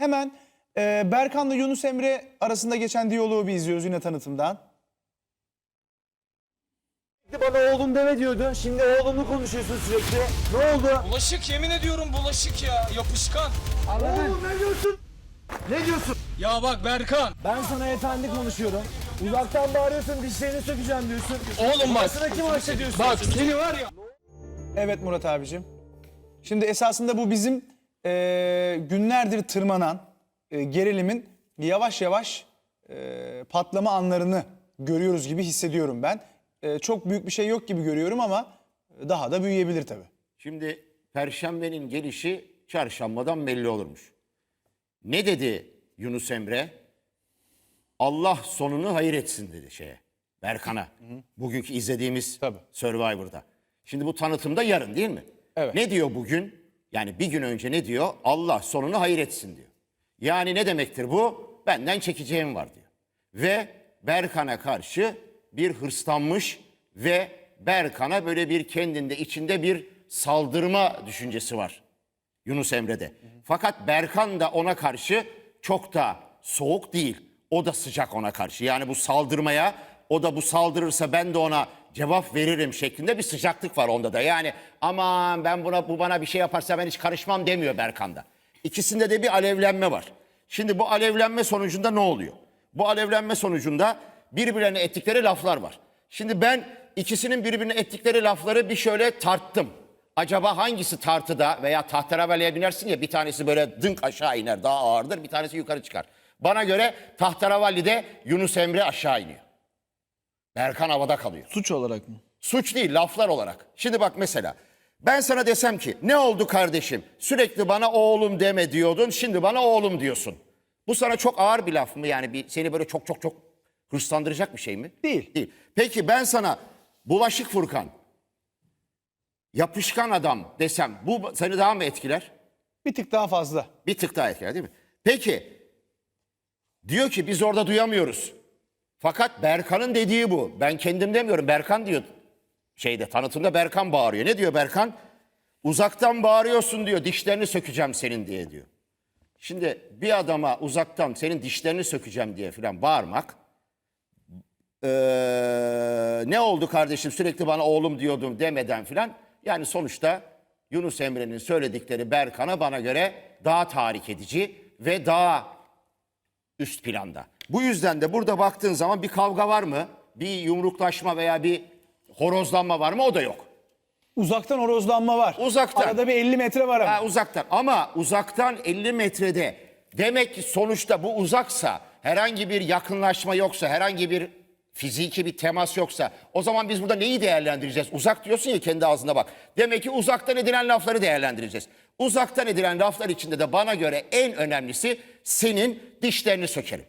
hemen e, Berkan'la Yunus Emre arasında geçen diyaloğu bir izliyoruz yine tanıtımdan. Bana oğlum deme diyordu. Şimdi oğlumlu konuşuyorsun sürekli. Ne oldu? Bulaşık yemin ediyorum bulaşık ya yapışkan. Oğlum ne diyorsun? Ne diyorsun? Ya bak Berkan. Ben sana efendi konuşuyorum. Uzaktan bağırıyorsun dişlerini sökeceğim diyorsun. Oğlum bak. Burasına kim hissediyorsun? Bak seni var ya. Evet Murat abicim. Şimdi esasında bu bizim e, günlerdir tırmanan e, gerilimin yavaş yavaş e, patlama anlarını görüyoruz gibi hissediyorum ben. E, çok büyük bir şey yok gibi görüyorum ama daha da büyüyebilir tabii. Şimdi Perşembenin gelişi çarşambadan belli olurmuş. Ne dedi Yunus Emre? Allah sonunu hayır etsin dedi şeye. Berkan'a. Bugünkü izlediğimiz Tabii. Survivor'da. Şimdi bu tanıtımda yarın değil mi? Evet. Ne diyor bugün? Yani bir gün önce ne diyor? Allah sonunu hayır etsin diyor. Yani ne demektir bu? Benden çekeceğim var diyor. Ve Berkan'a karşı bir hırslanmış ve Berkan'a böyle bir kendinde içinde bir saldırma düşüncesi var. Yunus Emre'de. Fakat Berkan da ona karşı çok da soğuk değil. O da sıcak ona karşı. Yani bu saldırmaya o da bu saldırırsa ben de ona cevap veririm şeklinde bir sıcaklık var onda da. Yani aman ben buna bu bana bir şey yaparsa ben hiç karışmam demiyor Berkan'da. İkisinde de bir alevlenme var. Şimdi bu alevlenme sonucunda ne oluyor? Bu alevlenme sonucunda birbirlerine ettikleri laflar var. Şimdi ben ikisinin birbirine ettikleri lafları bir şöyle tarttım. Acaba hangisi tartıda veya tahterevalliye binersin ya bir tanesi böyle dınk aşağı iner daha ağırdır bir tanesi yukarı çıkar. Bana göre tahterevalli'de Yunus Emre aşağı iniyor. Berkan havada kalıyor. Suç olarak mı? Suç değil laflar olarak. Şimdi bak mesela ben sana desem ki ne oldu kardeşim sürekli bana oğlum deme diyordun şimdi bana oğlum diyorsun. Bu sana çok ağır bir laf mı yani bir, seni böyle çok çok çok hırslandıracak bir şey mi? Değil. Değil. Peki ben sana bulaşık Furkan yapışkan adam desem bu seni daha mı etkiler? Bir tık daha fazla. Bir tık daha etkiler değil mi? Peki diyor ki biz orada duyamıyoruz. Fakat Berkan'ın dediği bu. Ben kendim demiyorum. Berkan diyor. Şeyde tanıtımda Berkan bağırıyor. Ne diyor Berkan? Uzaktan bağırıyorsun diyor. Dişlerini sökeceğim senin diye diyor. Şimdi bir adama uzaktan senin dişlerini sökeceğim diye falan bağırmak eee, ne oldu kardeşim sürekli bana oğlum diyordum demeden filan. Yani sonuçta Yunus Emre'nin söyledikleri Berkan'a bana göre daha tahrik edici ve daha üst planda. Bu yüzden de burada baktığın zaman bir kavga var mı? Bir yumruklaşma veya bir horozlanma var mı? O da yok. Uzaktan horozlanma var. Uzaktan. Arada bir 50 metre var ama. Ha, uzaktan ama uzaktan 50 metrede demek ki sonuçta bu uzaksa herhangi bir yakınlaşma yoksa herhangi bir fiziki bir temas yoksa o zaman biz burada neyi değerlendireceğiz? Uzak diyorsun ya kendi ağzına bak. Demek ki uzaktan edilen lafları değerlendireceğiz. Uzaktan edilen laflar içinde de bana göre en önemlisi senin dişlerini sökerim.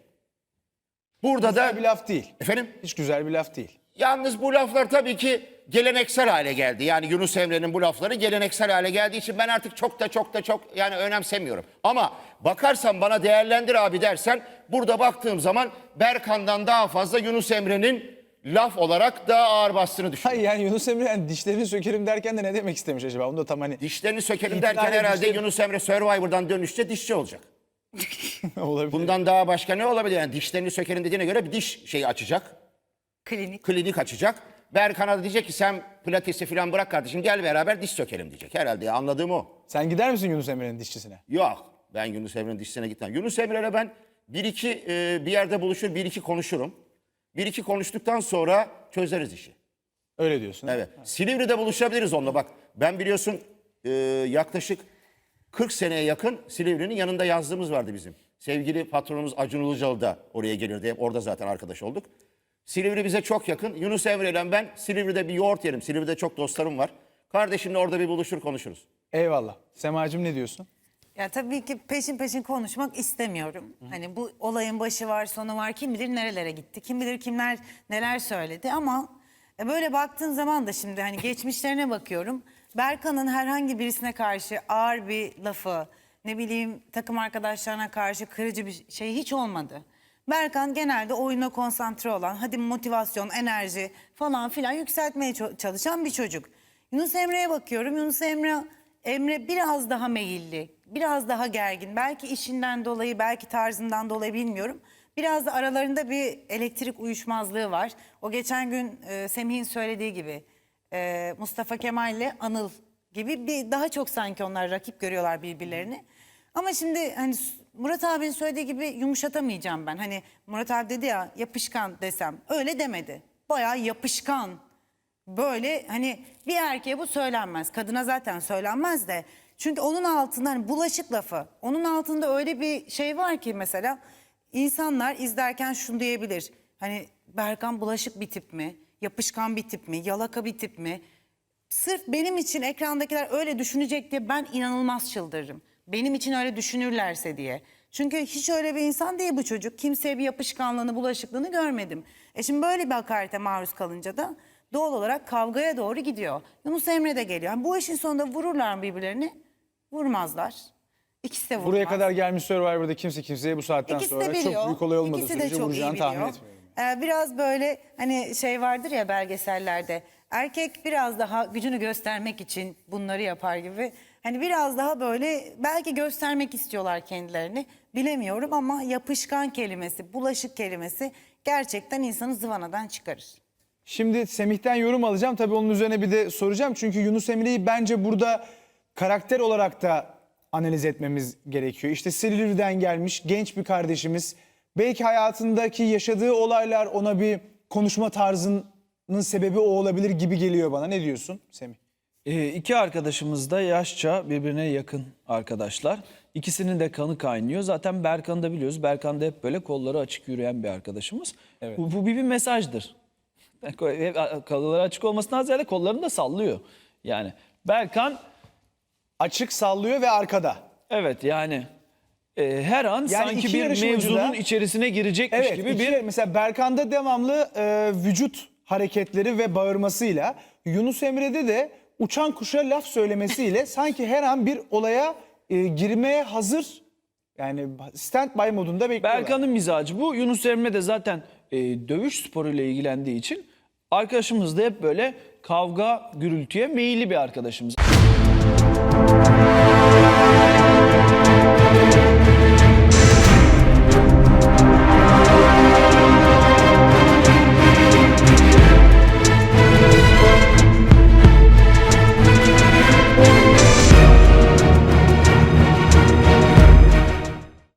Burada Güzel da bir laf değil. efendim Hiç güzel bir laf değil. Yalnız bu laflar tabii ki geleneksel hale geldi. Yani Yunus Emre'nin bu lafları geleneksel hale geldiği için ben artık çok da çok da çok yani önemsemiyorum. Ama bakarsan bana değerlendir abi dersen burada baktığım zaman Berkan'dan daha fazla Yunus Emre'nin laf olarak daha ağır bastığını düşünüyorum. Hayır yani Yunus Emre yani dişlerini sökerim derken de ne demek istemiş acaba? Onu da tam hani Dişlerini İtiraz derken herhalde dişleri- Yunus Emre Survivor'dan dönüşte dişçi olacak. olabilir. Bundan daha başka ne olabilir? Yani dişlerini sökelim dediğine göre bir diş şeyi açacak. Klinik. klinik açacak. Berkan'a da diyecek ki sen pilatesi falan bırak kardeşim gel beraber diş sökelim diyecek. Herhalde ya, anladığım o. Sen gider misin Yunus Emre'nin dişçisine? Yok ben Yunus Emre'nin dişine gitmem. Yunus Emre'yle ben bir iki e, bir yerde buluşur bir iki konuşurum. Bir iki konuştuktan sonra çözeriz işi. Öyle diyorsun. Evet. Silivri'de buluşabiliriz onunla bak. Ben biliyorsun e, yaklaşık 40 seneye yakın Silivri'nin yanında yazdığımız vardı bizim. Sevgili patronumuz Acun Ilıcalı da oraya gelirdi. Hep orada zaten arkadaş olduk. Silivri bize çok yakın. Yunus Emre ile ben Silivri'de bir yoğurt yerim. Silivri'de çok dostlarım var. Kardeşimle orada bir buluşur konuşuruz. Eyvallah. Semacığım ne diyorsun? Ya tabii ki peşin peşin konuşmak istemiyorum. Hani bu olayın başı var, sonu var. Kim bilir nerelere gitti, kim bilir kimler neler söyledi ama e, böyle baktığın zaman da şimdi hani geçmişlerine bakıyorum. Berkan'ın herhangi birisine karşı ağır bir lafı, ne bileyim takım arkadaşlarına karşı kırıcı bir şey hiç olmadı. Berkan genelde oyuna konsantre olan, hadi motivasyon, enerji falan filan yükseltmeye çalışan bir çocuk. Yunus Emre'ye bakıyorum. Yunus Emre Emre biraz daha meyilli, biraz daha gergin. Belki işinden dolayı, belki tarzından dolayı bilmiyorum. Biraz da aralarında bir elektrik uyuşmazlığı var. O geçen gün e, Semih'in söylediği gibi e, Mustafa Kemal ile Anıl gibi bir daha çok sanki onlar rakip görüyorlar birbirlerini. Ama şimdi hani Murat abinin söylediği gibi yumuşatamayacağım ben. Hani Murat abi dedi ya yapışkan desem öyle demedi. Bayağı yapışkan böyle hani bir erkeğe bu söylenmez. Kadına zaten söylenmez de. Çünkü onun altında hani bulaşık lafı. Onun altında öyle bir şey var ki mesela insanlar izlerken şunu diyebilir. Hani Berkan bulaşık bir tip mi? Yapışkan bir tip mi? Yalaka bir tip mi? Sırf benim için ekrandakiler öyle düşünecek diye ben inanılmaz çıldırırım. Benim için öyle düşünürlerse diye. Çünkü hiç öyle bir insan değil bu çocuk. Kimseye bir yapışkanlığını, bulaşıklığını görmedim. E şimdi böyle bir hakarete maruz kalınca da doğal olarak kavgaya doğru gidiyor. Yunus Emre de geliyor. Yani bu işin sonunda vururlar mı birbirlerini? Vurmazlar. İkisi de vurmaz. Buraya kadar gelmiş Survivor'da kimse kimseye bu saatten İkisi sonra biliyor. çok büyük olay olmadığı İkisi de sürece çok iyi vuracağını tahmin biliyor. etmiyorum. Ee, biraz böyle hani şey vardır ya belgesellerde. Erkek biraz daha gücünü göstermek için bunları yapar gibi. Hani biraz daha böyle belki göstermek istiyorlar kendilerini. Bilemiyorum ama yapışkan kelimesi, bulaşık kelimesi gerçekten insanı zıvanadan çıkarır. Şimdi Semih'ten yorum alacağım. Tabii onun üzerine bir de soracağım. Çünkü Yunus Emre'yi bence burada karakter olarak da analiz etmemiz gerekiyor. İşte Silivri'den gelmiş genç bir kardeşimiz. Belki hayatındaki yaşadığı olaylar ona bir konuşma tarzının sebebi o olabilir gibi geliyor bana. Ne diyorsun Semih? Ee, iki arkadaşımız da yaşça birbirine yakın arkadaşlar. İkisinin de kanı kaynıyor. Zaten Berkan'ı da biliyoruz. Berkan da hep böyle kolları açık yürüyen bir arkadaşımız. Bu, bu bir, bir mesajdır. Kolları açık olmasından ziyade kollarını da sallıyor. Yani Berkan Açık sallıyor ve arkada. evet yani e, her an sanki iki bir yarışmacı mevzunun içerisine girecekmiş Evet, gibi iki- bir mesela Berkan'da devamlı e, vücut hareketleri ve bağırmasıyla Yunus Emre'de de uçan kuşa laf söylemesiyle sanki her an bir olaya e, girmeye hazır yani stand-by modunda bekliyorlar. Berkan'ın mizacı bu. Yunus Emre de zaten e, dövüş sporuyla ilgilendiği için arkadaşımız da hep böyle kavga, gürültüye meyilli bir arkadaşımız.